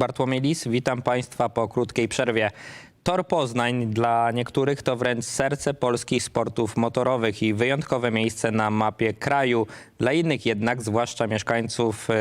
Bartłomiej Lis, witam Państwa po krótkiej przerwie. Tor Poznań dla niektórych to wręcz serce polskich sportów motorowych i wyjątkowe miejsce na mapie kraju. Dla innych jednak, zwłaszcza mieszkańców e,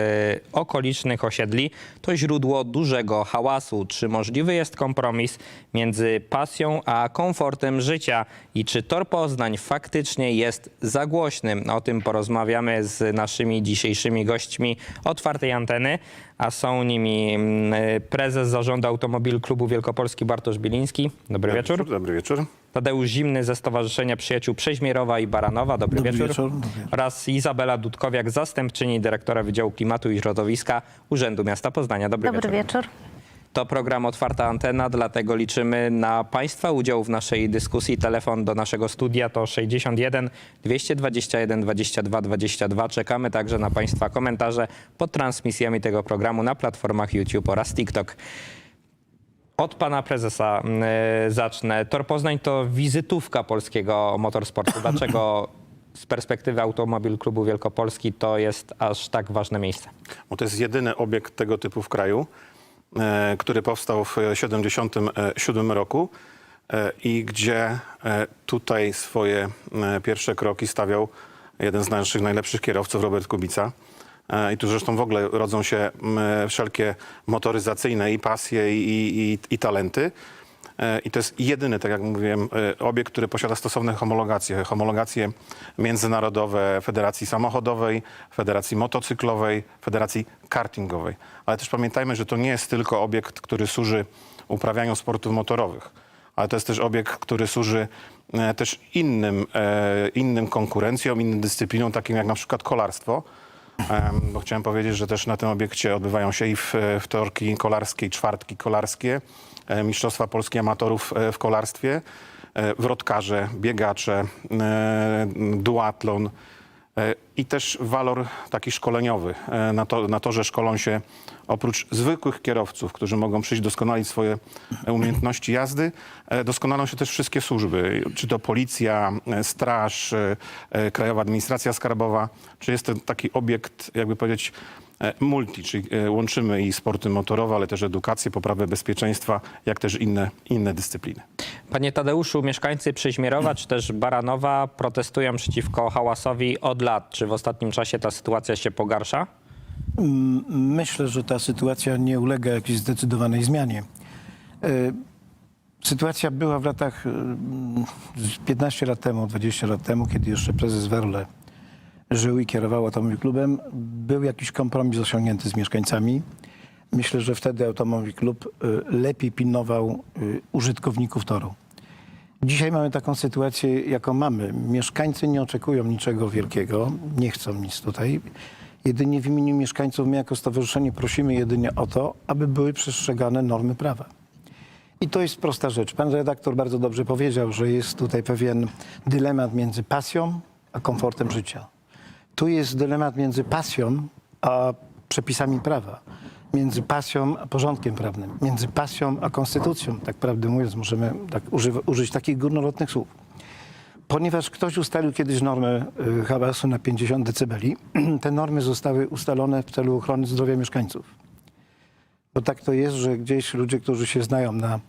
okolicznych osiedli, to źródło dużego hałasu. Czy możliwy jest kompromis między pasją a komfortem życia? I czy Tor Poznań faktycznie jest za głośny? O tym porozmawiamy z naszymi dzisiejszymi gośćmi otwartej anteny, a są nimi mm, prezes zarządu Automobil Klubu Wielkopolski Bartosz Biliński. Dobry wieczór. Dobry wieczór. Tadeusz Zimny ze Stowarzyszenia Przyjaciół Przeźmierowa i Baranowa. Dobry, Dobry wieczór. wieczór, wieczór. Oraz Izabela Dudkowiak, zastępczyni dyrektora Wydziału Klimatu i Środowiska Urzędu Miasta Poznania. Dobry, Dobry wieczór. To program Otwarta Antena, dlatego liczymy na Państwa udział w naszej dyskusji. Telefon do naszego studia to 61 221 22 22. Czekamy także na Państwa komentarze pod transmisjami tego programu na platformach YouTube oraz TikTok. Od pana prezesa y, zacznę. Tor Poznań to wizytówka polskiego motorsportu. Dlaczego z perspektywy Automobil Klubu Wielkopolski to jest aż tak ważne miejsce? Bo to jest jedyny obiekt tego typu w kraju, który powstał w 1977 roku e, i gdzie e, tutaj swoje e, pierwsze kroki stawiał jeden z naszych najlepszych kierowców, Robert Kubica. E, I tu zresztą w ogóle rodzą się wszelkie motoryzacyjne i pasje i, i, i talenty. E, I to jest jedyny, tak jak mówiłem, e, obiekt, który posiada stosowne homologacje. Homologacje międzynarodowe Federacji Samochodowej, Federacji Motocyklowej, Federacji Kartingowej. Ale też pamiętajmy, że to nie jest tylko obiekt, który służy uprawianiu sportów motorowych, ale to jest też obiekt, który służy e, też innym, innym konkurencjom, innym dyscyplinom, takim jak na przykład kolarstwo. Bo chciałem powiedzieć, że też na tym obiekcie odbywają się i wtorki kolarskie, i czwartki kolarskie, e, Mistrzostwa Polski Amatorów e, w kolarstwie, e, wrotkarze, biegacze, duatlon i też walor taki szkoleniowy. E, Na, to, na torze szkolą się oprócz zwykłych kierowców, którzy mogą przyjść doskonalić swoje e, umiejętności jazdy, e, doskonalą się też wszystkie służby, czy to policja, e, straż, e, e, Krajowa Administracja Skarbowa, czy jest to taki obiekt, jakby powiedzieć, e, multi, czyli e, łączymy i sporty motorowe, ale też edukację, poprawę bezpieczeństwa, jak też inne, inne dyscypliny. Panie Tadeuszu, mieszkańcy Przyźmierowa czy też Baranowa protestują przeciwko hałasowi od lat. Czy w ostatnim czasie ta sytuacja się pogarsza? Mm, Myślę, że ta sytuacja nie ulega jakiejś zdecydowanej zmianie. E, Sytuacja była w latach e, mm, z 15 lat temu, 20 lat temu, kiedy jeszcze prezes Werle żył i kierował Automobil Klubem. Był jakiś kompromis osiągnięty z mieszkańcami. Myślę, że wtedy Automobil Klub e, lepiej pilnował e, użytkowników toru. Dzisiaj mamy taką sytuację, jaką mamy. Mieszkańcy nie oczekują niczego wielkiego, nie chcą nic tutaj. Jedynie w imieniu mieszkańców my jako stowarzyszenie prosimy jedynie o to, aby były przestrzegane normy prawa. I to jest prosta rzecz. Pan redaktor bardzo dobrze powiedział, że jest tutaj pewien dylemat między pasją a komfortem życia. Tu jest dylemat między pasją a przepisami prawa, między pasją a porządkiem prawnym, między pasją a konstytucją. Tak prawdę mówiąc, możemy tak użyć takich górnolotnych słów. Ponieważ ktoś ustalił kiedyś normę y, hałasu na 50 decybeli, te normy zostały ustalone w celu ochrony zdrowia mieszkańców. Bo tak to jest, że gdzieś ludzie, którzy się znają na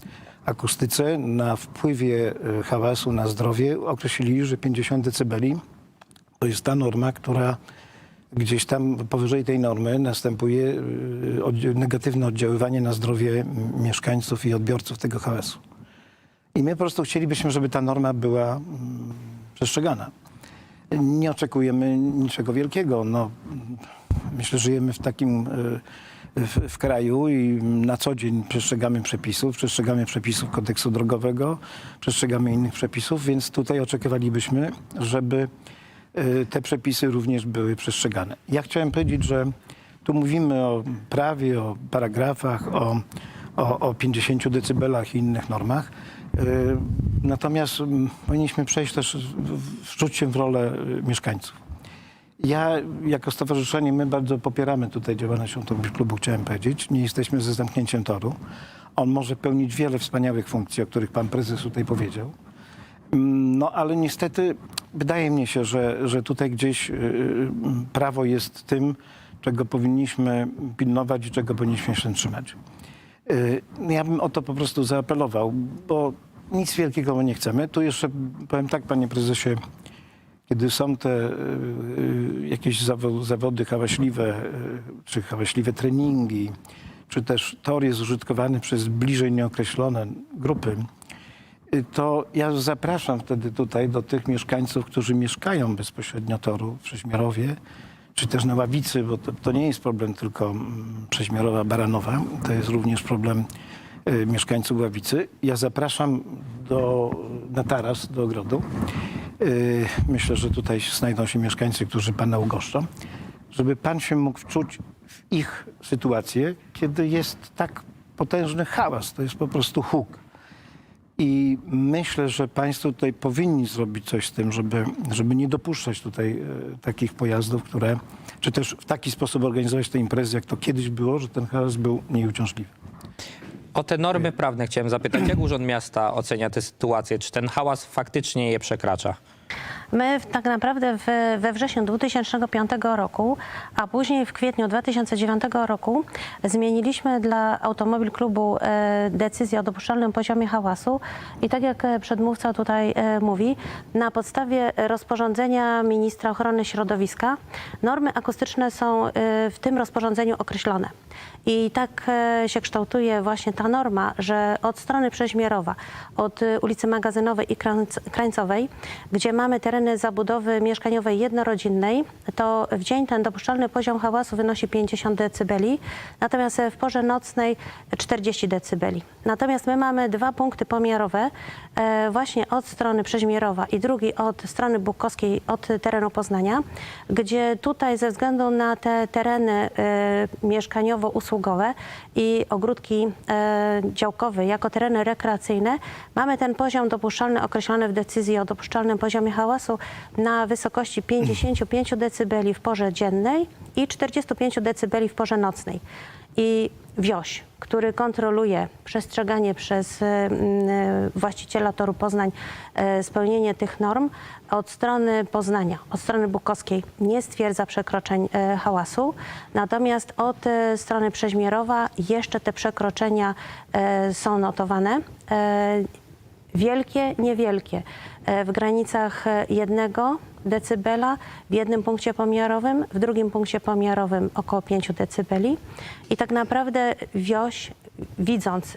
akustyce, na wpływie y, hałasu na zdrowie, określili, że 50 decybeli to jest ta norma, która gdzieś tam powyżej tej normy następuje y, negatywne oddziaływanie na zdrowie mieszkańców i odbiorców tego hałasu. I my po prostu chcielibyśmy, żeby ta norma była mm, przestrzegana. Nie oczekujemy niczego wielkiego. No, myślę, że żyjemy w takim y, w, w kraju i na co dzień przestrzegamy przepisów, przestrzegamy przepisów kodeksu drogowego, przestrzegamy innych przepisów, więc tutaj oczekiwalibyśmy, żeby te przepisy również były przestrzegane. Ja chciałem powiedzieć, że tu mówimy o prawie, o paragrafach, o, o, o 50 decybelach i innych normach. Y, Natomiast mm, powinniśmy przejść też, wczuć się w rolę y, mieszkańców. Ja jako stowarzyszenie, my bardzo popieramy tutaj działalność Automobil Klubu, chciałem powiedzieć. Nie jesteśmy ze zamknięciem toru. On może pełnić wiele wspaniałych funkcji, o których pan prezes tutaj powiedział. Mm, No ale niestety wydaje mi się, że, że tutaj gdzieś y, y, prawo jest tym, czego powinniśmy pilnować i czego powinniśmy się trzymać. Y, Ja bym o to po prostu zaapelował, bo nic wielkiego nie chcemy. Tu jeszcze powiem tak, panie prezesie, kiedy są te jakieś zawo- zawody hałaśliwe, czy hałaśliwe treningi, czy też tor jest użytkowany przez bliżej nieokreślone grupy, to ja zapraszam wtedy tutaj do tych mieszkańców, którzy mieszkają bezpośrednio toru w Prześmierowie, czy też na Ławicy, bo to, to nie jest problem tylko mm, Prześmierowa, Baranowa, to jest również problem y, mieszkańców Ławicy. Ja zapraszam do, na taras, do ogrodu. Y, Myślę, że tutaj znajdą się mieszkańcy, którzy pana ugoszczą, żeby pan się mógł wczuć w ich sytuację, kiedy jest tak potężny hałas, to jest po prostu huk. I myślę, że Państwo tutaj powinni zrobić coś z tym, żeby, żeby nie dopuszczać tutaj e, takich pojazdów, które, czy też w taki sposób organizować te imprezy, jak to kiedyś było, że ten hałas był nieuciążliwy. O te normy prawne chciałem zapytać. Jak Urząd Miasta ocenia tę sytuację? Czy ten hałas faktycznie je przekracza? My tak naprawdę w, we wrześniu 2005 roku, a później w kwietniu 2009 roku zmieniliśmy dla Automobil Klubu e, decyzję o dopuszczalnym poziomie hałasu i tak jak e, przedmówca tutaj e, mówi, na podstawie rozporządzenia ministra ochrony środowiska normy akustyczne są e, w tym rozporządzeniu określone. I tak e, się kształtuje właśnie ta norma, że od strony Przeźmierowa, od e, ulicy Magazynowej i Krańc- Krańcowej, gdzie mamy tereny zabudowy mieszkaniowej jednorodzinnej, to w dzień ten dopuszczalny poziom hałasu wynosi 50 decybeli, natomiast w porze nocnej 40 decybeli. Natomiast my mamy dwa punkty pomiarowe, e, właśnie od strony Przeźmierowa i drugi od strony Bukowskiej, od terenu Poznania, gdzie tutaj ze względu na te tereny e, mieszkaniowo-usługowe i ogródki e, działkowe jako tereny rekreacyjne, mamy ten poziom dopuszczalny określony w decyzji o dopuszczalnym poziomie hałasu na wysokości 55 dB w porze dziennej i 45 dB w porze nocnej. I wioś, który kontroluje przestrzeganie przez e, e, właściciela toru Poznań e, spełnienie tych norm od strony Poznania, od strony Bukowskiej nie stwierdza przekroczeń hałasu, natomiast od strony Przeźmierowa jeszcze te przekroczenia są notowane. Wielkie, niewielkie. E, W granicach e, jednego decybela w jednym punkcie pomiarowym, w drugim punkcie pomiarowym około 5 decybeli. I tak naprawdę wioś, widząc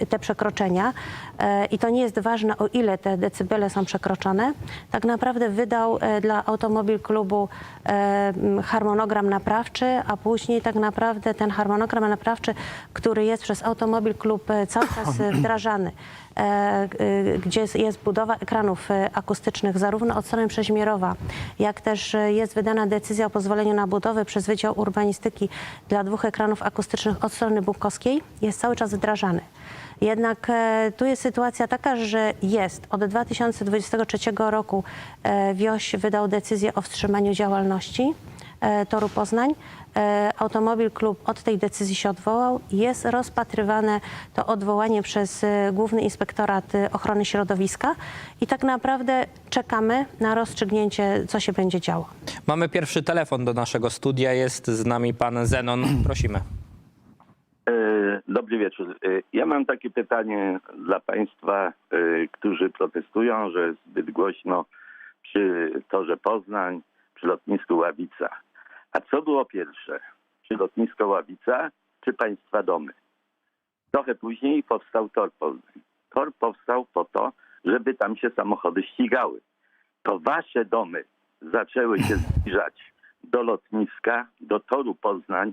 e, te przekroczenia, i to nie jest ważne o ile te decybele są przekroczone, tak naprawdę wydał dla Automobil Klubu harmonogram naprawczy, a później tak naprawdę ten harmonogram naprawczy, który jest przez Automobil Klub cały czas wdrażany, gdzie jest- budowa ekranów e, akustycznych zarówno od strony Przeźmierowa, jak też e, jest wydana decyzja o pozwoleniu na budowę przez Wydział Urbanistyki dla dwóch ekranów akustycznych od strony Bukowskiej, jest cały czas wdrażany. Jednak e, tu jest sytuacja taka, że jest. Od 2023 roku e, WIOŚ wydał decyzję o wstrzymaniu działalności e, Toru Poznań. E, Automobil Klub od tej decyzji się odwołał. Jest rozpatrywane to odwołanie przez e, Główny Inspektorat e, Ochrony Środowiska i tak naprawdę czekamy na rozstrzygnięcie, co się będzie działo. Mamy pierwszy telefon do naszego studia. Jest z nami pan Zenon. Prosimy. Dobry wieczór. Ja mam takie pytanie dla Państwa, którzy protestują, że zbyt głośno przy torze Poznań, przy lotnisku Ławica. A co było pierwsze? Czy lotnisko Ławica, czy Państwa domy? Trochę później powstał tor Poznań. Tor powstał po to, żeby tam się samochody ścigały. To Wasze domy zaczęły się zbliżać do lotniska, do toru Poznań,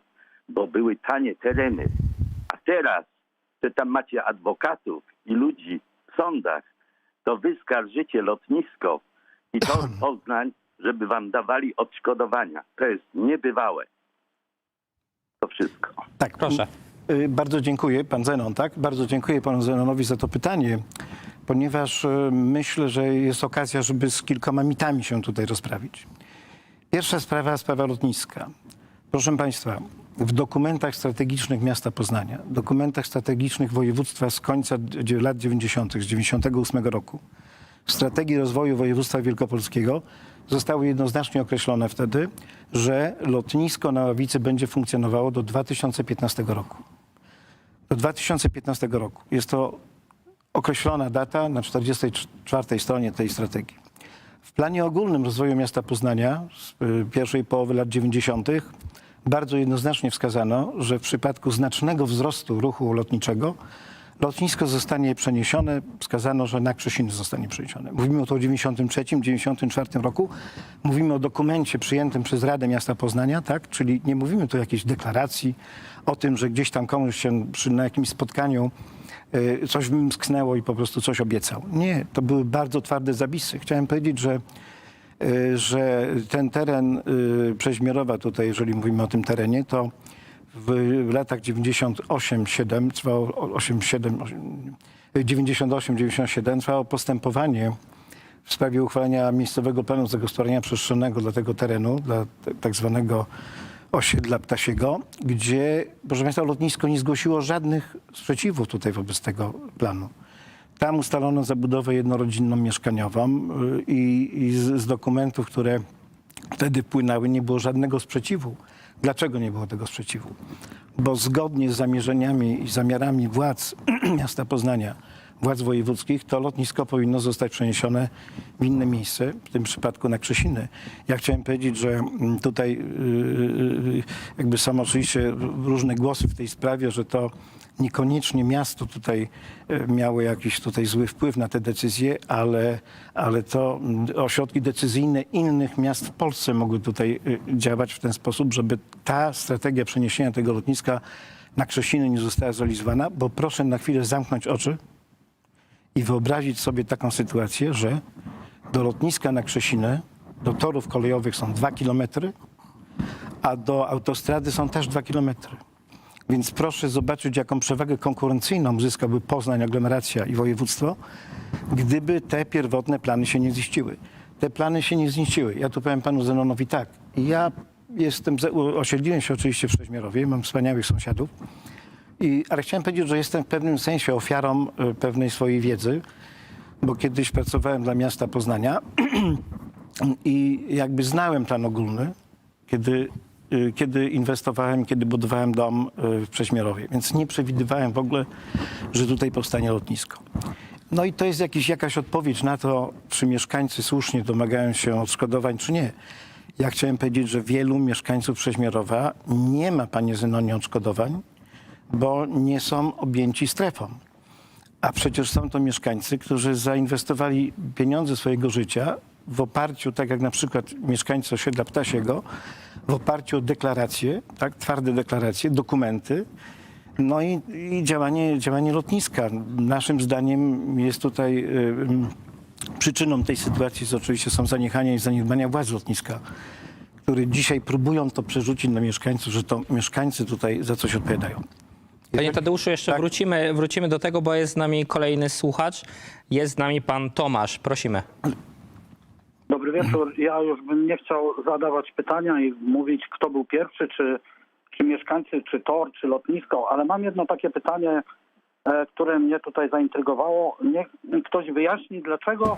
bo były tanie tereny. A teraz, że tam macie adwokatów i ludzi w sądach, to wy skarżycie lotnisko i to Poznań, żeby wam dawali odszkodowania. To jest niebywałe. To wszystko. Tak, Proszę. Y, Bardzo dziękuję, pan Zenon, tak? Bardzo dziękuję panu Zenonowi za to pytanie, ponieważ y, myślę, że jest okazja, żeby z kilkoma mitami się tutaj rozprawić. Pierwsza sprawa, sprawa lotniska. Proszę państwa, w dokumentach strategicznych miasta Poznania, dokumentach strategicznych województwa z końca lat 90., z 98 roku, w strategii rozwoju województwa wielkopolskiego zostały jednoznacznie określone wtedy, że lotnisko na Ławicy będzie funkcjonowało do 2015 roku. Do 2015 roku. Jest to określona data na 44 stronie tej strategii. W planie ogólnym rozwoju miasta Poznania z y, pierwszej połowy lat 90. bardzo jednoznacznie wskazano, że w przypadku znacznego wzrostu ruchu lotniczego lotnisko zostanie przeniesione, wskazano, że na Krzesiny zostanie przeniesione. Mówimy o to w 93, 94 roku. Mówimy o dokumencie przyjętym przez Radę Miasta Poznania, tak? Czyli nie mówimy tu o jakiejś deklaracji o tym, że gdzieś tam komuś się przy, na jakimś spotkaniu y, coś wymsknęło i po prostu coś obiecał. Nie, to były bardzo twarde zapisy. Chciałem powiedzieć, że, y, że ten teren y, tutaj, jeżeli mówimy o tym terenie, to w latach 98-7 trwało 87, 98-97 trwało postępowanie w sprawie uchwalenia miejscowego planu zagospodarowania przestrzennego dla tego terenu, dla tak zwanego osiedla ptasiego, gdzie, proszę Państwa, lotnisko nie zgłosiło żadnych sprzeciwów tutaj wobec tego planu. Tam ustalono zabudowę jednorodzinną mieszkaniową y, i, i z, z dokumentów, które wtedy płynęły, nie było żadnego sprzeciwu. Dlaczego nie było tego sprzeciwu? Bo zgodnie z zamierzeniami i zamiarami władz miasta Poznania, władz wojewódzkich, to lotnisko powinno zostać przeniesione w inne miejsce, w tym przypadku na Krzesiny. Ja chciałem powiedzieć, że mm, tutaj yy, jakby są oczywiście różne głosy w tej sprawie, że to niekoniecznie miasto tutaj e, miało jakiś tutaj zły wpływ na te decyzje, ale, ale to mm, ośrodki decyzyjne innych miast w Polsce mogły tutaj e, działać w ten sposób, żeby ta strategia przeniesienia tego lotniska na Krzesiny nie została zrealizowana, bo proszę na chwilę zamknąć oczy i wyobrazić sobie taką sytuację, że do lotniska na Krzesiny, do torów kolejowych są dwa kilometry, a do autostrady są też dwa kilometry. Więc proszę zobaczyć, jaką przewagę konkurencyjną uzyskałby Poznań, aglomeracja i województwo, gdyby te pierwotne plany się nie ziściły. Te plany się nie ziściły. Ja tu powiem panu Zenonowi tak. Ja jestem, osiedliłem się oczywiście w Przeźmierowie, mam wspaniałych sąsiadów, i, ale chciałem powiedzieć, że jestem w pewnym sensie ofiarą y, pewnej swojej wiedzy, bo kiedyś pracowałem dla miasta Poznania i jakby znałem plan ogólny, kiedy, kiedy inwestowałem, kiedy budowałem dom y, w Prześmierowie, więc nie przewidywałem w ogóle, że tutaj powstanie lotnisko. No i to jest jakiś, jakaś odpowiedź na to, czy mieszkańcy słusznie domagają się odszkodowań, czy nie. Ja chciałem powiedzieć, że wielu mieszkańców Przeźmierowa nie ma, panie Zenonie, odszkodowań, bo nie są objęci strefą. A przecież są to mieszkańcy, którzy zainwestowali pieniądze swojego życia w oparciu, tak jak na przykład mieszkańcy osiedla Ptasiego, w oparciu o deklaracje, tak, twarde deklaracje, dokumenty, no i, i działanie, działanie lotniska. Naszym zdaniem jest tutaj y, przyczyną tej sytuacji jest oczywiście są zaniechania i zaniedbania władz lotniska, które dzisiaj próbują to przerzucić na mieszkańców, że to mieszkańcy tutaj za coś odpowiadają. Panie Tadeuszu, jeszcze Tak. wrócimy, wrócimy do tego, bo jest z nami kolejny słuchacz. Jest z nami pan Tomasz. Prosimy. Dobry wieczór. Ja już bym nie chciał zadawać pytania i mówić, kto był pierwszy, czy, czy mieszkańcy, czy tor, czy lotnisko, ale mam jedno takie pytanie, e, które mnie tutaj zaintrygowało. Niech ktoś wyjaśni, dlaczego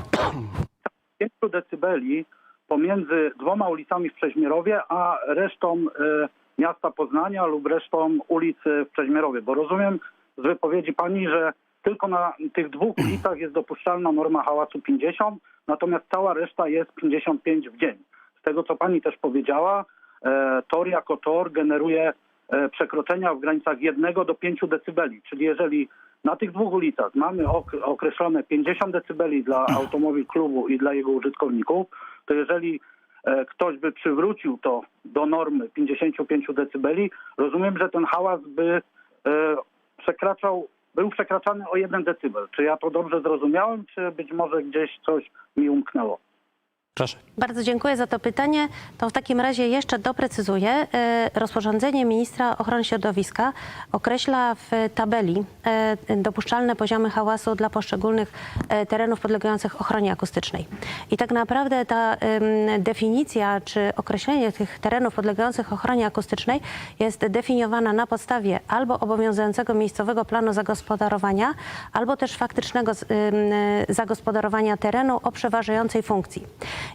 5 decybeli pomiędzy dwoma ulicami w Przeźmierowie, a resztą e, miasta Poznania lub resztą ulic e, w Przeźmierowie. Bo rozumiem z wypowiedzi pani, że tylko na tych dwóch ulicach jest dopuszczalna norma hałasu 50, natomiast cała reszta jest 55 w dzień. Z tego, co pani też powiedziała, e, tor jako tor generuje e, przekroczenia w granicach 1 do 5 decybeli. Czyli jeżeli na tych dwóch ulicach mamy ok- określone 50 decybeli dla automobil klubu i dla jego użytkowników, to jeżeli e, ktoś by przywrócił to do normy 55 decybeli, rozumiem, że ten hałas by przekraczał, był przekraczany o 1 decybel. Czy ja to dobrze zrozumiałem, czy być może gdzieś coś mi umknęło? Proszę. Bardzo dziękuję za to pytanie. To w takim razie jeszcze doprecyzuję. E, Rozporządzenie ministra ochrony środowiska określa w tabeli e, dopuszczalne poziomy hałasu dla poszczególnych e, terenów podlegających ochronie akustycznej. I tak naprawdę ta definicja czy określenie tych terenów podlegających ochronie akustycznej jest definiowana na podstawie albo obowiązującego miejscowego planu zagospodarowania, albo też faktycznego zagospodarowania terenu o przeważającej funkcji.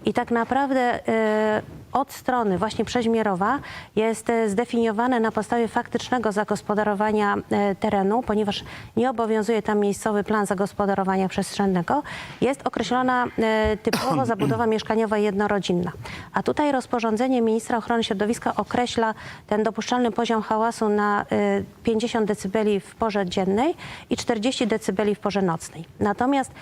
I tak naprawdę e, od strony właśnie Przeźmierowa jest e, zdefiniowane na podstawie faktycznego zagospodarowania e, terenu, ponieważ nie obowiązuje tam miejscowy plan zagospodarowania przestrzennego, jest określona e, typowo zabudowa mieszkaniowa jednorodzinna. A tutaj rozporządzenie ministra ochrony środowiska określa ten dopuszczalny poziom hałasu na e, 50 dB w porze dziennej i 40 dB w porze nocnej. Natomiast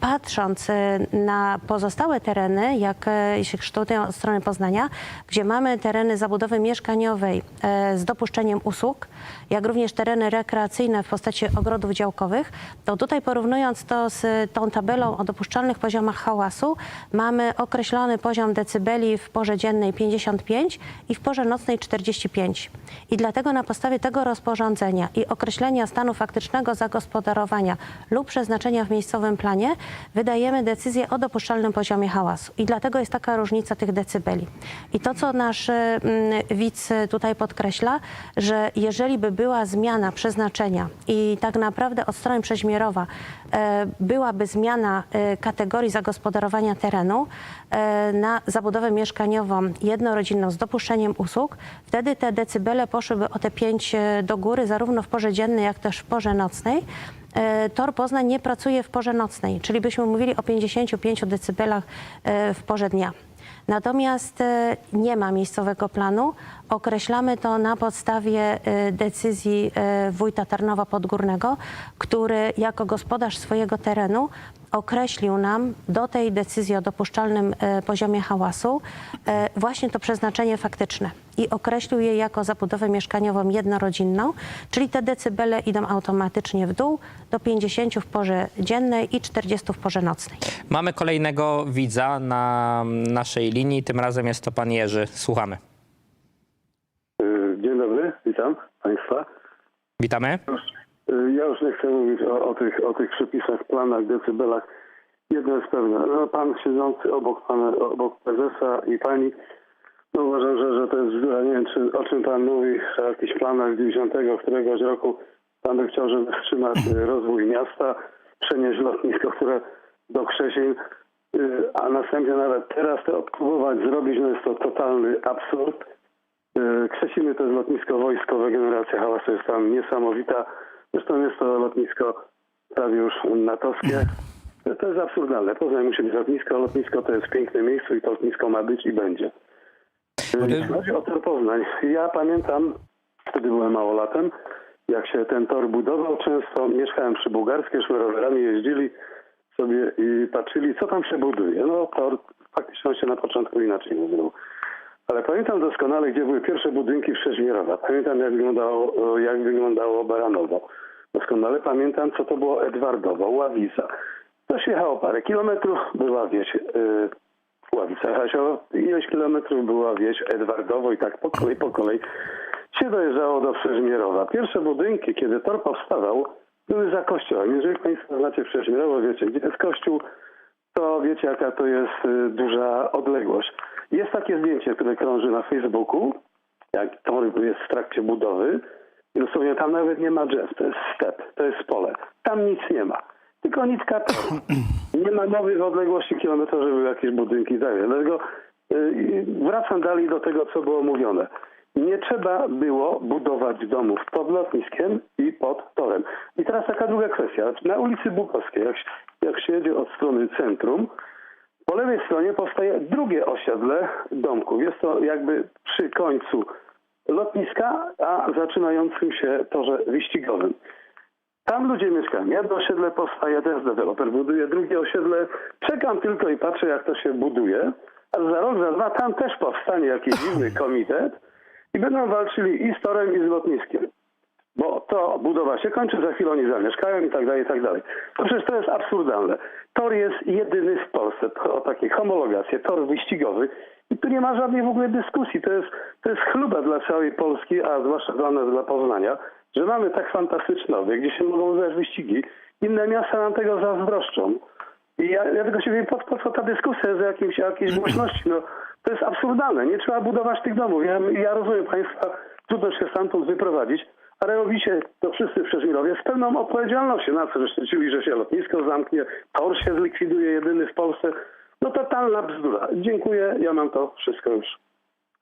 patrząc na pozostałe tereny, jak się kształtują od strony Poznania, gdzie mamy tereny zabudowy mieszkaniowej e, z dopuszczeniem usług, jak również tereny rekreacyjne w postaci ogrodów działkowych, to tutaj porównując to z tą tabelą o dopuszczalnych poziomach hałasu, mamy określony poziom decybeli w porze dziennej 55 i w porze nocnej 45. I dlatego na podstawie tego rozporządzenia i określenia stanu faktycznego zagospodarowania lub przeznaczenia w miejscowym planie wydajemy decyzję o dopuszczalnym poziomie hałasu. I dlatego jest taka różnica tych decybeli. I to, co nasz mm, widz tutaj podkreśla, że jeżeli by była zmiana przeznaczenia i tak naprawdę od strony Przeźmierowa e, byłaby zmiana e, kategorii zagospodarowania terenu e, na zabudowę mieszkaniową jednorodzinną z dopuszczeniem usług, wtedy te decybele poszłyby o te 5 do góry, zarówno w porze dziennej, jak też w porze nocnej. Tor Poznań nie pracuje w porze nocnej, czyli byśmy mówili o 55 decybelach w porze dnia. Natomiast e, nie ma miejscowego planu. Określamy to na podstawie e, decyzji e, wójta Tarnowa Podgórnego, który jako gospodarz swojego terenu określił nam do tej decyzji o dopuszczalnym e, poziomie hałasu e, właśnie to przeznaczenie faktyczne i określił je jako zabudowę mieszkaniową jednorodzinną, czyli te decybele idą automatycznie w dół do 50 w porze dziennej i 40 w porze nocnej. Mamy kolejnego widza na naszej linii. Tym razem jest to pan Jerzy. Słuchamy. Y, Dzień dobry, witam Państwa. Witamy. Y, Ja już nie chcę mówić o, o, tych, o tych przepisach, planach, decybelach. Jedno jest pewne, no, pan siedzący obok, pana, obok prezesa i pani, no uważam, że, że to jest bzdura. Nie wiem, czy, o czym pan mówi, o jakichś planach 90 któregoś roku. Pan by chciał, żeby wstrzymać y, rozwój miasta, przenieść lotnisko, które do Krzesień, y, a następnie nawet teraz to próbować zrobić, no jest to totalny absurd. Krzesiny to jest lotnisko wojskowe, generacja hałasu jest tam niesamowita. Zresztą jest to lotnisko prawie już natowskie. To- jest absurdalne. Poznań musi być lotnisko. Lotnisko to jest piękne miejsce i to lotnisko ma być i będzie. Chodzi o tor Poznań, ja pamiętam, wtedy byłem małolatem, jak się ten tor budował, często mieszkałem przy Bułgarskiej, szły rowerami, jeździli sobie i patrzyli, co tam się buduje. No tor faktycznie on się na początku inaczej budował. Ale pamiętam doskonale, gdzie były pierwsze budynki Przeźmierowa. Pamiętam, jak wyglądało, jak wyglądało Baranowo. Doskonale pamiętam, co to było Edwardowo, Ławica. To się jechało parę kilometrów, była wieś yy, Ławica Hasiowa, ileś kilometrów była wieś Edwardowo i tak po kolei, po kolei się dojeżdżało do Przeźmierowa. Pierwsze budynki, kiedy tor powstawał, były za kościołem. Jeżeli Państwo znacie Przeźmierowo, wiecie, gdzie jest kościół, to wiecie, jaka to jest y, duża odległość. Jest takie zdjęcie, które krąży na Facebooku, jak tor jest w trakcie budowy. I dosłownie tam nawet nie ma drzew, to jest step, to jest pole. Tam nic nie ma. Tylko nitka. Nie ma mowy w odległości kilometra, żeby jakieś budynki dalej. Dlatego y, wracam dalej do tego, co było mówione. Nie trzeba było budować domów pod lotniskiem i pod torem. I teraz taka druga kwestia. Na ulicy Bukowskiej, jak, jak się jedzie od strony centrum, po lewej stronie powstaje drugie osiedle domków. Jest to jakby przy końcu lotniska, a zaczynającym się torze wyścigowym. Tam ludzie mieszkają. Jedno osiedle powstaje, ten deweloper buduje, drugie osiedle. Czekam tylko i patrzę, jak to się buduje. A za rok, za dwa tam też powstanie jakiś dziwny komitet i będą walczyli i z torem, i z lotniskiem. Bo to budowa się kończy, za chwilę oni zamieszkają i tak dalej, i tak dalej. To przecież to jest absurdalne. Tor jest jedyny w Polsce, o takiej homologację, tor wyścigowy i tu nie ma żadnej w ogóle dyskusji. To jest, to jest chluba dla całej Polski, a zwłaszcza dla nas, dla Poznania, że mamy tak fantastyczny obiekt, gdzie się mogą odbywać wyścigi. Inne miasta nam tego zazdroszczą. I ja, ja tylko się wiem, po, po co ta dyskusja z jakimś, jakiejś głośności. No, to jest absurdalne. Nie trzeba budować tych domów. Ja, ja rozumiem Państwa, trudno się stamtąd wyprowadzić, ale robicie to wszyscy Przeżmirowie z pełną odpowiedzialnością. Na co żeście czuli, że się lotnisko zamknie, tor się zlikwiduje jedyny w Polsce. No totalna bzdura. Dziękuję, ja mam to wszystko już.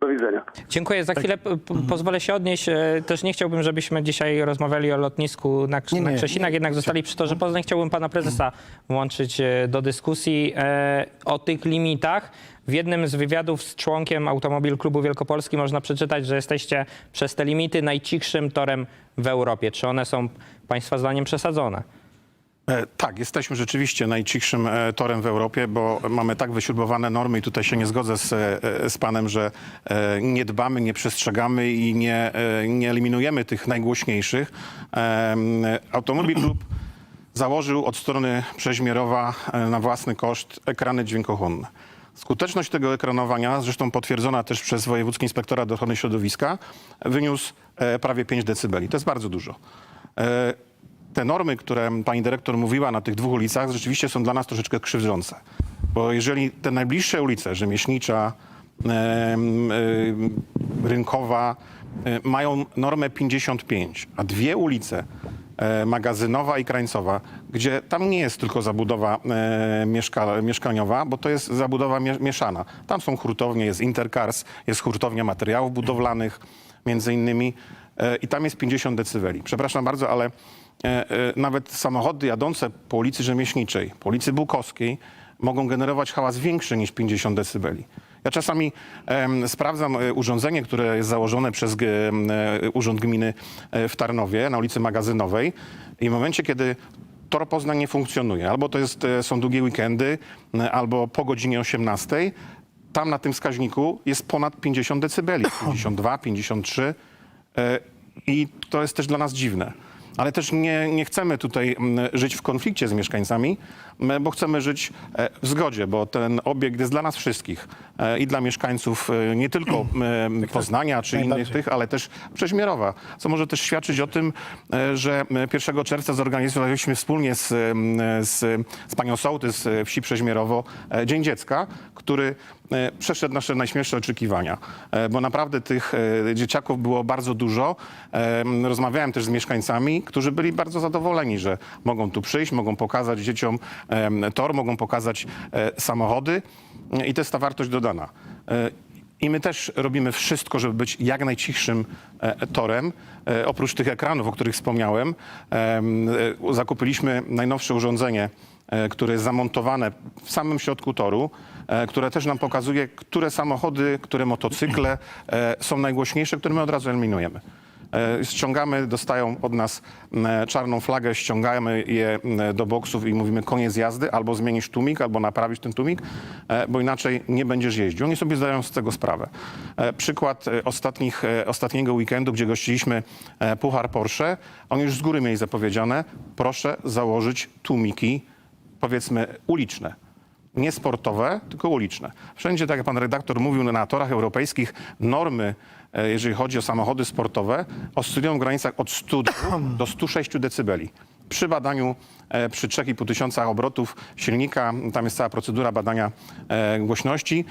Do widzenia. Dziękuję. Za chwilę p- p- pozwolę się odnieść. E, Też nie chciałbym, żebyśmy dzisiaj rozmawiali o lotnisku na, Nie, na Krzesinach, nie. jednak zostali przy torze Poznań. Chciałbym pana prezesa włączyć e, do dyskusji e, o tych limitach. W jednym z wywiadów z członkiem Automobil Klubu Wielkopolski można przeczytać, że jesteście przez te limity najcichszym torem w Europie. Czy one są państwa zdaniem przesadzone? E, Tak, jesteśmy rzeczywiście najcichszym e, torem w Europie, bo mamy tak wyśrubowane normy i tutaj się nie zgodzę z, e, z panem, że nie dbamy, nie przestrzegamy i nie, nie eliminujemy tych najgłośniejszych. Automobil Klub założył od strony Przeźmierowa na własny koszt ekrany dźwiękochłonne. Skuteczność tego ekranowania, zresztą potwierdzona też przez Wojewódzki Inspektorat Ochrony Środowiska, wyniósł e, prawie 5 decybeli. To jest bardzo dużo. E, te normy, które pani dyrektor mówiła na tych dwóch ulicach, rzeczywiście są dla nas troszeczkę krzywdzące. Bo jeżeli te najbliższe ulice, Rzemieślnicza, em, em, Rynkowa, e, mają normę 55, a dwie ulice, Magazynowa i Krańcowa, gdzie tam nie jest tylko zabudowa e, mieszka, mieszkaniowa, bo to jest zabudowa mie, mieszana. Tam są hurtownie, jest Intercars, jest hurtownia materiałów budowlanych, między innymi, e, i tam jest 50 decybeli. Przepraszam bardzo, ale e, e, nawet samochody jadące po ulicy Rzemieślniczej, po ulicy Bukowskiej mogą generować hałas większy niż 50 decybeli. Ja czasami em, sprawdzam e, urządzenie, które jest założone przez em, e, Urząd Gminy e, w Tarnowie na ulicy Magazynowej i w momencie, kiedy Tor Poznań nie funkcjonuje, albo to jest, są długie weekendy, albo po godzinie 18, tam na tym wskaźniku jest ponad 50 decybeli, 52, 53 e, i to jest też dla nas dziwne. Ale też nie, nie chcemy tutaj żyć w konflikcie z mieszkańcami, bo chcemy żyć e, w zgodzie, bo ten obiekt jest dla nas wszystkich e, i dla mieszkańców e, nie tylko Poznania czy innych tych, ale też Przeźmierowa, co może też świadczyć o tym, że m, 1 czerwca zorganizowaliśmy wspólnie z, z, z panią Sołtys z wsi Przeźmierowo Dzień Dziecka, który przeszedł nasze najśmielsze oczekiwania, bo naprawdę tych dzieciaków było bardzo dużo. Rozmawiałem też z mieszkańcami, którzy byli bardzo zadowoleni, że mogą tu przyjść, mogą pokazać dzieciom tor, mogą pokazać e, samochody i to jest ta wartość dodana. E, I my też robimy wszystko, żeby być jak najcichszym e, torem. Oprócz tych ekranów, o których wspomniałem, em, zakupiliśmy najnowsze urządzenie, które jest zamontowane w samym środku toru, które też nam pokazuje, które samochody, które motocykle są najgłośniejsze, które my od razu eliminujemy. E, Ściągamy, dostają od nas czarną flagę, ściągamy je do boksów i mówimy koniec jazdy, albo zmienisz tłumik, albo naprawisz ten tłumik, e, bo inaczej nie będziesz jeździł. Oni sobie zdają z tego sprawę. E, Przykład ostatnich, ostatniego weekendu, gdzie gościliśmy Puchar Porsche, oni już z góry mieli zapowiedziane, proszę założyć tłumiki, powiedzmy, uliczne nie sportowe, tylko uliczne. Wszędzie, tak jak pan redaktor mówił, na torach europejskich normy, e, jeżeli chodzi o samochody sportowe, oscylują w granicach od 100 do 106 decybeli. Przy badaniu e, przy 3,5 tysiąca obrotów silnika, tam jest cała procedura badania e, głośności,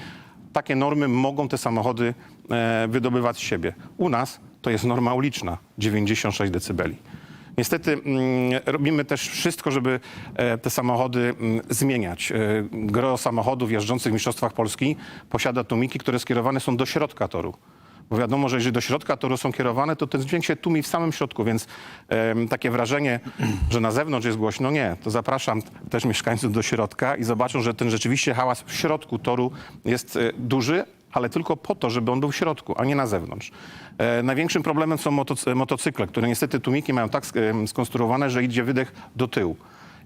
takie normy mogą te samochody e, wydobywać z siebie. U nas to jest norma uliczna, 96 decybeli. Niestety mm, robimy też wszystko, żeby e, te samochody mm, zmieniać. E, Gro samochodów jeżdżących w Mistrzostwach Polski posiada tłumiki, które skierowane są do środka toru. Bo wiadomo, że jeżeli do środka toru są kierowane, to ten dźwięk się tłumi w samym środku, więc takie wrażenie, że na zewnątrz jest głośno, nie. To zapraszam też mieszkańców do środka i zobaczą, że ten rzeczywiście hałas w środku toru jest e, duży, ale tylko po to, żeby on był w środku, a nie na zewnątrz. E, największym problemem są motoc- motocykle, które niestety tłumiki mają tak skonstruowane, że idzie wydech do tyłu.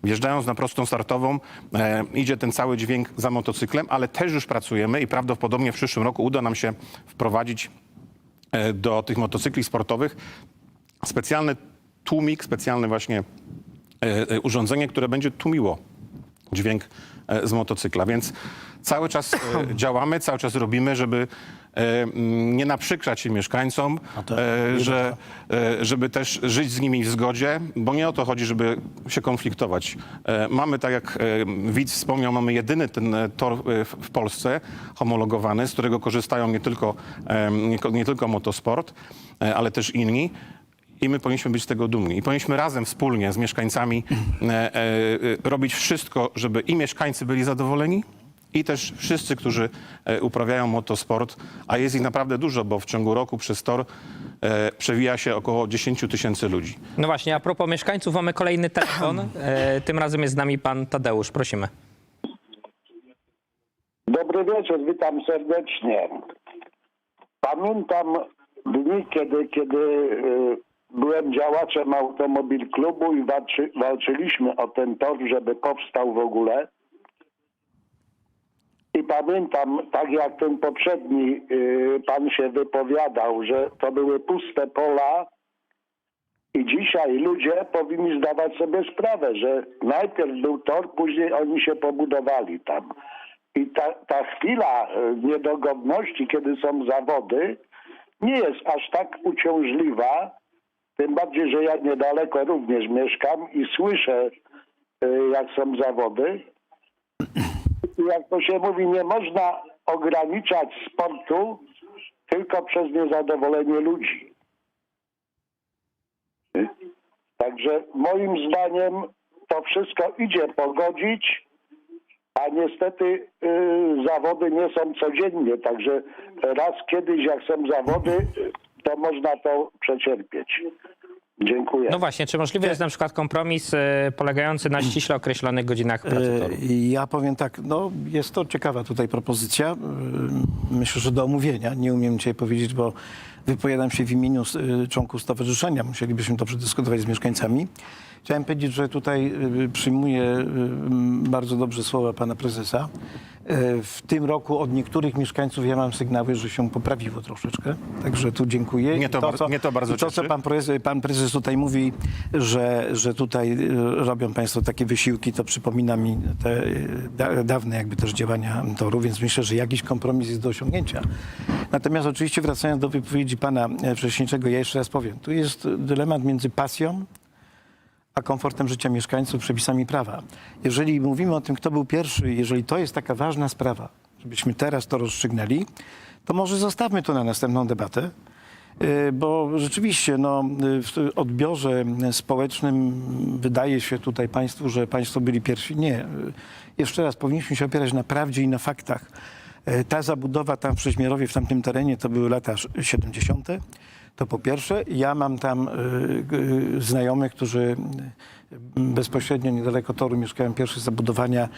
Wjeżdżając na prostą startową, e, idzie ten cały dźwięk za motocyklem, ale też już pracujemy i prawdopodobnie w przyszłym roku uda nam się wprowadzić do tych motocykli sportowych specjalne tłumik, specjalne właśnie e, e, urządzenie, które będzie tłumiło dźwięk e, z motocykla. Więc cały czas e, działamy, cały czas robimy, żeby e, nie naprzykrzać się mieszkańcom, e, że, e, żeby też żyć z nimi w zgodzie, bo nie o to chodzi, żeby się konfliktować. E, Mamy, tak jak e, widz wspomniał, mamy jedyny ten e, tor e, w Polsce homologowany, z którego korzystają nie tylko, e, nie, ko- nie tylko motosport, e, ale też inni. I my powinniśmy być z tego dumni. I powinniśmy razem, wspólnie z mieszkańcami e, e, e, robić wszystko, żeby i mieszkańcy byli zadowoleni, i też wszyscy, którzy e, uprawiają motosport, a jest ich naprawdę dużo, bo w ciągu roku przez tor e, przewija się około 10 tysięcy ludzi. No właśnie, a propos mieszkańców, mamy kolejny telefon. E, tym razem jest z nami pan Tadeusz. Prosimy. Dobry wieczór, witam serdecznie. Pamiętam dni, kiedy, kiedy y, byłem działaczem automobil klubu i walczy, walczyliśmy o ten tor, żeby powstał w ogóle. I pamiętam, tak jak ten poprzedni y, pan się wypowiadał, że to były puste pola i dzisiaj ludzie powinni zdawać sobie sprawę, że najpierw był tor, później oni się pobudowali tam. I ta, ta chwila e, niedogodności, kiedy są zawody, nie jest aż tak uciążliwa. Tym bardziej, że ja niedaleko również mieszkam i słyszę, e, jak są zawody. Jak to się mówi, nie można ograniczać sportu tylko przez niezadowolenie ludzi. Także moim zdaniem to wszystko idzie pogodzić, a niestety y, zawody nie są codziennie, także raz kiedyś jak są zawody, to można to przecierpieć. Dziękuję. No właśnie, czy możliwy jest na przykład kompromis e, polegający na ściśle określonych godzinach pracy toru? E, Ja powiem tak, no jest to ciekawa tutaj propozycja. E, Myślę, że do omówienia. Nie umiem dzisiaj powiedzieć, bo wypowiadam się w imieniu e, członków stowarzyszenia. Musielibyśmy to przedyskutować z mieszkańcami. Chciałem powiedzieć, że tutaj e, przyjmuję e, bardzo dobrze słowa pana prezesa. E, W tym roku od niektórych mieszkańców ja mam sygnały, że się poprawiło troszeczkę. Także tu dziękuję. Mnie I to bar- mnie to bardzo to, co pan prezes, pan prezes tutaj mówi, że, że tutaj y, robią państwo takie wysiłki, to przypomina mi te y, da, dawne jakby też działania toru, więc myślę, że jakiś kompromis jest do osiągnięcia. Natomiast oczywiście wracając do wypowiedzi pana e, wcześniejszego, ja jeszcze raz powiem, tu jest dylemat między pasją a komfortem życia mieszkańców, przepisami prawa. Jeżeli mówimy o tym, kto był pierwszy, jeżeli to jest taka ważna sprawa, żebyśmy teraz to rozstrzygnęli, to może zostawmy to na następną debatę. Y, Bo rzeczywiście no, y, w odbiorze społecznym wydaje się tutaj Państwu, że Państwo byli pierwsi. Nie. Y, Jeszcze raz, powinniśmy się opierać na prawdzie i na faktach. Y, Ta zabudowa tam w Przeźmierowie, w tamtym terenie, to były lata 70. To po pierwsze. Ja mam tam y, y, znajomych, którzy bezpośrednio niedaleko toru mieszkają pierwsze zabudowania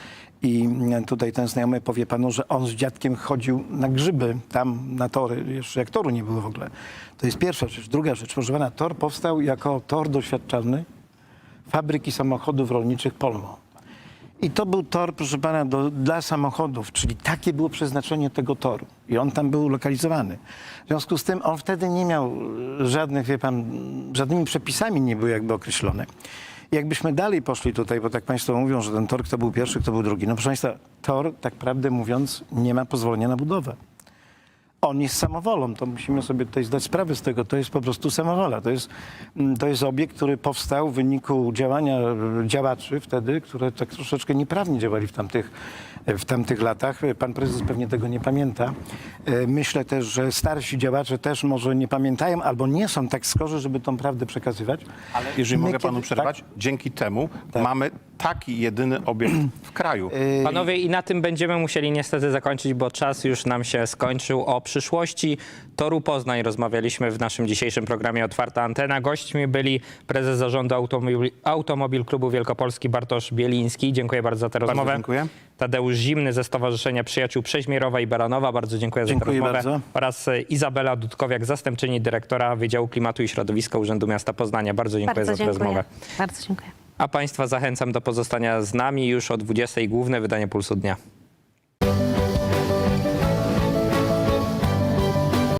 i tutaj ten znajomy powie panu, że on z dziadkiem chodził na grzyby tam na tory, jeszcze jak toru nie było w ogóle. To jest pierwsza rzecz. Druga rzecz, proszę pana, tor powstał jako tor doświadczalny fabryki samochodów rolniczych Polmo. I to był tor, proszę pana, do, dla samochodów, czyli takie było przeznaczenie tego toru. I on tam był lokalizowany. W związku z tym on wtedy nie miał e, żadnych, wie pan, żadnymi przepisami nie były jakby określone. Jakbyśmy dalej poszli tutaj, bo tak państwo mówią, że ten tor, kto był pierwszy, kto był drugi. No proszę państwa, tor, tak prawdę mówiąc, nie ma pozwolenia na budowę on jest samowolą. To musimy sobie tutaj zdać sprawę z tego. To jest po prostu samowola. To jest, mm, to jest obiekt, który powstał w wyniku działania e, działaczy wtedy, które tak troszeczkę nieprawnie działali w tamtych, e, w tamtych latach. E, Pan prezes pewnie tego nie pamięta. Myślę też, że starsi działacze też może nie pamiętają albo nie są tak skorzy, żeby tą prawdę przekazywać. Ale jeżeli My mogę panu przerwać, dzięki temu mamy taki jedyny obiekt w kraju. Panowie, i na tym będziemy musieli niestety zakończyć, bo czas już nam się skończył. O przyszłości Toru Poznań rozmawialiśmy w naszym dzisiejszym programie Otwarta Antena. Gośćmi byli prezes zarządu Automobil, Automobil Klubu Wielkopolski Bartosz Bieliński. Dziękuję bardzo za tę rozmowę. dziękuję. Tadeusz Zimny ze Stowarzyszenia Przyjaciół Przeźmierowa i Baranowa. Bardzo dziękuję, Dziękuję za tę rozmowę. bardzo. Oraz e, Izabela Dudkowiak, zastępczyni dyrektora Wydziału Klimatu i Środowiska Urzędu Miasta Poznania. Bardzo dziękuję Bardzo za tę dziękuję. rozmowę. Bardzo dziękuję a Państwa zachęcam do pozostania z nami już o 20.00 główne wydanie Pulsu Dnia.